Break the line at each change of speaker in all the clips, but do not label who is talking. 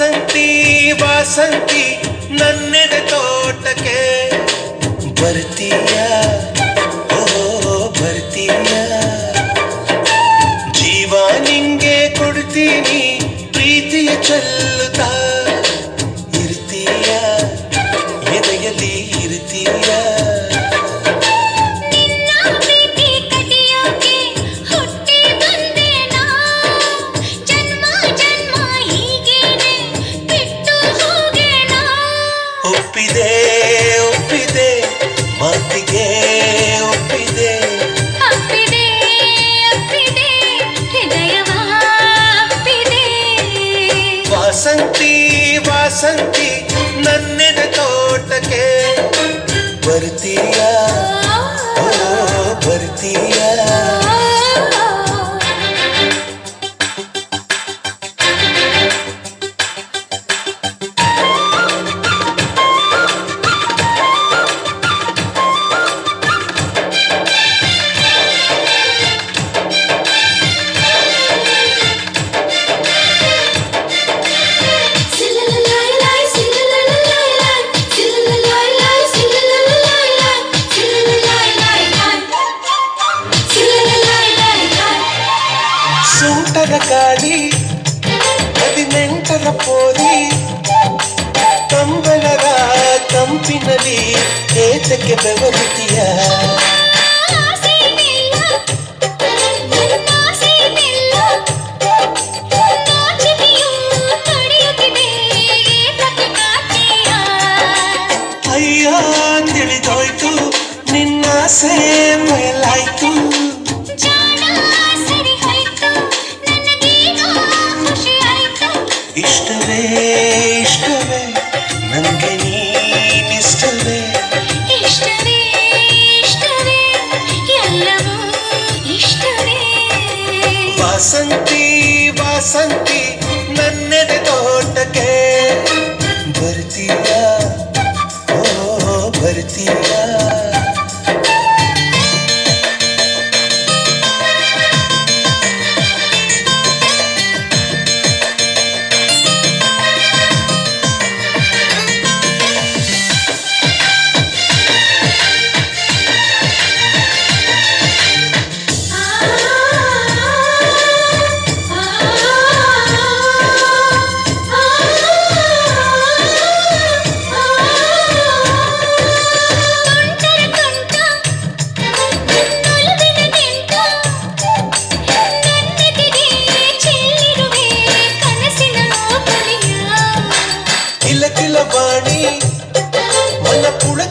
ವಾಸಂತಿ ವಾಸಂತಿ ನನ್ನೆದೆ ತೋಟಕ್ಕೆ ಬರ್ತೀಯ? ವಾಸಂತಿ ನನ್ನೆದೆ ತೋಟಕ್ಕೆ ಬರ್ತೀಯ ಸುಂಟರ ಗಾಳಿ ಹದಿನೆಂಟರ ಪೋರಿ ಕಂಬಳರ ಕಂಪಿನಲ್ಲಿ ಏತಕ್ಕೆ ಬೆವರುತ್ತೀಯ മന്നതോ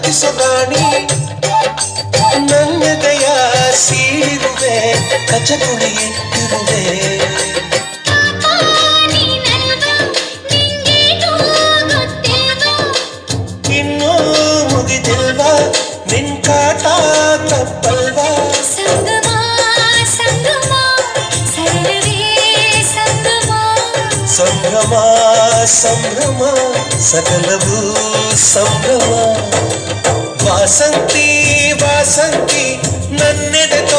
ಪುಳಕಿಸದಾಣಿ ನನ್ನೆದೆಯ ಸೀಳಿರುವೆ ಕಚಗುಳಿ ಇಟ್ಟಿರುವೆ ಇನ್ನೂ ಮುಗಿದಿಲ್ವಾ ನಿನ್ ಕಾಟ ತಪ್ಪಲ್ವಾ సంభ్రమా సంభ్రమ సకలవు సంభ్రమ. వాసంతి వాసంతి నన్నెడతో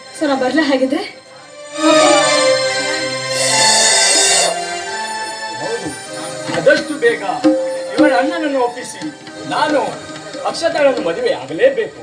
ಸೊ ನಾ ಬರ್ಲಾ ಹಾಗಿದ್ರೆ?
ಆದಷ್ಟು ಬೇಗ ಇವರ ಅಣ್ಣನನ್ನು ಒಪ್ಪಿಸಿ. ನಾನು ಅಕ್ಷತಾಳನ್ನು ಮದುವೆ ಆಗಲೇಬೇಕು